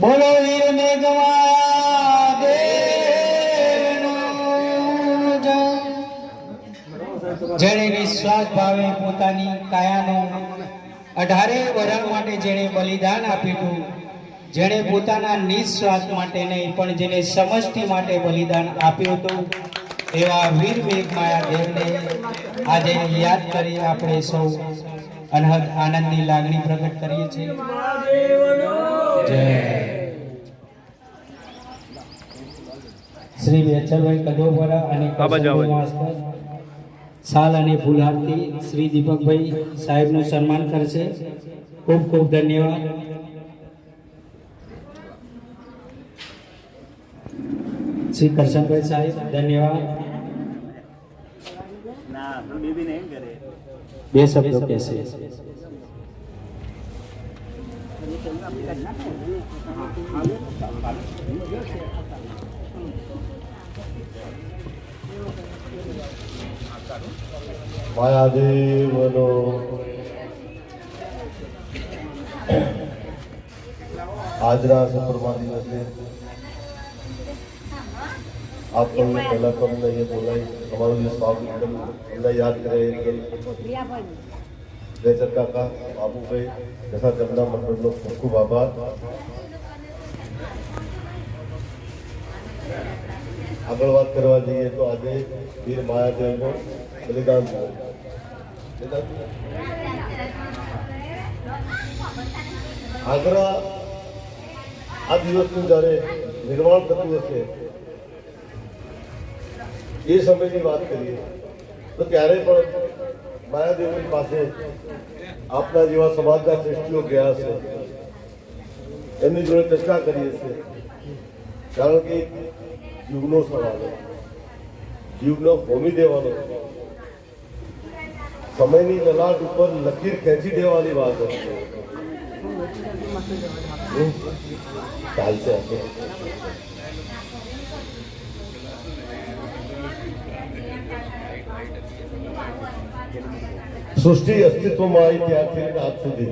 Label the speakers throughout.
Speaker 1: બોલો વીર મેઘવા જેણે વિશ્વાસ ભાવે પોતાની કાયાનું અઢારે વરણ માટે જેણે બલિદાન આપ્યું હતું, જેણે પોતાના નિસ્વાર્થ માટે નહીં, પણ જેને સમષ્ટિ માટે બલિદાન આપ્યું હતું, એવા વીર મેઘમાયા દેવને આજે યાદ કરી આપણે સૌ અનહદ આનંદની લાગણી પ્રગટ કરીએ છીએ. શ્રી વેચલભાઈ કદોપરા અને સાલ અને ફૂલહારથી શ્રી દીપકભાઈ સાહેબનું સન્માન કરશે. ખૂબ ખૂબ ધન્યવાદ. શ્રી કરશનભાઈ સાહેબ ધન્યવાદ. બે શબ્દો કહેશે.
Speaker 2: માયાદેવનો આજના સફરમાં દિવસે આપ તમને પહેલા તો અમને અહીંયા બોલાવી તમારું જે સ્વાગત કર્યું અમને યાદ કરે એ કરી. જયચર કાકા બાબુભાઈ તથા તેમના મંડળનો ખૂબ ખૂબ આભાર આગળ વાત કરવા જઈએ તો આજે વીર માયાદેવનો બલિદાન થયું બલિદાન થયું. આગ્રા આ દિવસનું જ્યારે નિર્માણ થતું હશે એ સમયની વાત કરીએ તો ત્યારે પણ માયાદેવની પાસે આપણા જેવા સમાજના શ્રેષ્ઠીઓ ગયા છે એમની જોડે ચર્ચા કરી હશે કારણ કે યુગનો સવાલ જીવનો હોમી દેવાનો સમયની લલાટ ઉપર લકીર ખેંચી દેવાની વાત હતી ચાલશે. સૃષ્ટિ અસ્તિત્વમાં આવી ત્યારથી આજ સુધી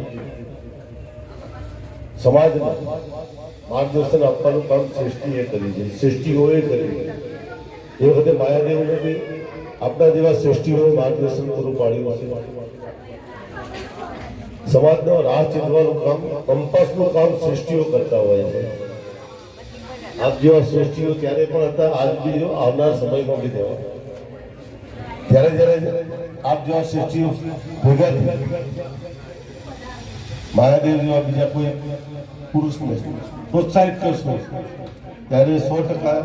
Speaker 2: સમાજને માર્ગદર્શન આપવાનું કામ સૃષ્ટિએ કરી છે સૃષ્ટિઓએ કર્યું એ વખતે માયાદેવ નથી આપણા જેવા સૃષ્ટિઓએ માર્ગદર્શન પૂરું પાડ્યું છે સમાજનો રાહ ચીંધવાનું કામ કંપાસનું કામ સૃષ્ટિઓ કરતા હોય છે આપ જેવા સૃષ્ટિઓ ત્યારે પણ હતા આજ બી આવનાર સમયમાં બી દેવા ત્યારે જ્યારે આપ જેવા સૃષ્ટિઓ ભેગા થયા મહાદેવ જેવા બીજા કોઈ પુરુષને પ્રોત્સાહિત કરશો ત્યારે સો ટકા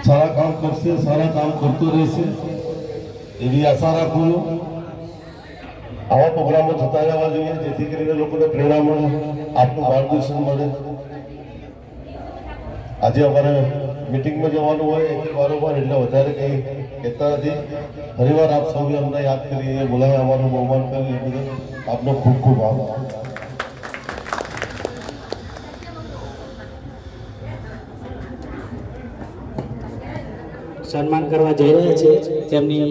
Speaker 2: સારા કામ કરશે સારા કામ કરતો રહેશે એવી આશા રાખું છું આવા પ્રોગ્રામો થતા રહેવા જોઈએ જેથી કરીને લોકોને પ્રેરણા મળે આપનું માર્ગદર્શન મળે આજે અમારે મિટિંગમાં જવાનું હોય એટલે વારંવાર એટલે વધારે કંઈ કહેતા નથી. ફરીવાર આપ સૌએ અમને યાદ કરી બોલાવી અમારું બહુમાન કર્યું, એ બધું આપનો ખૂબ ખૂબ આભાર.
Speaker 1: સન્માન કરવા જઈ રહ્યા છે. તેમની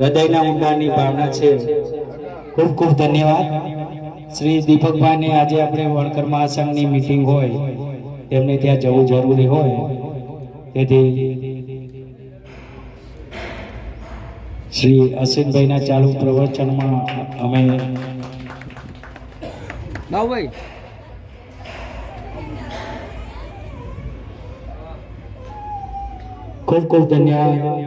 Speaker 1: હૃદયના ઊંડાણની ભાવના છે. ખૂબ ખૂબ ધન્યવાદ. શ્રી દીપકભાઈને આજે આપણે વણકર મહાસંઘની મિટિંગ હોય, તેમને ત્યાં જવું જરૂરી હોય. તેથી શ્રી અસિતભાઈના ચાલુ પ્રવચનમાં અમે
Speaker 3: ભાઈ.
Speaker 1: ખૂબ ખૂબ ધન્યવાદ.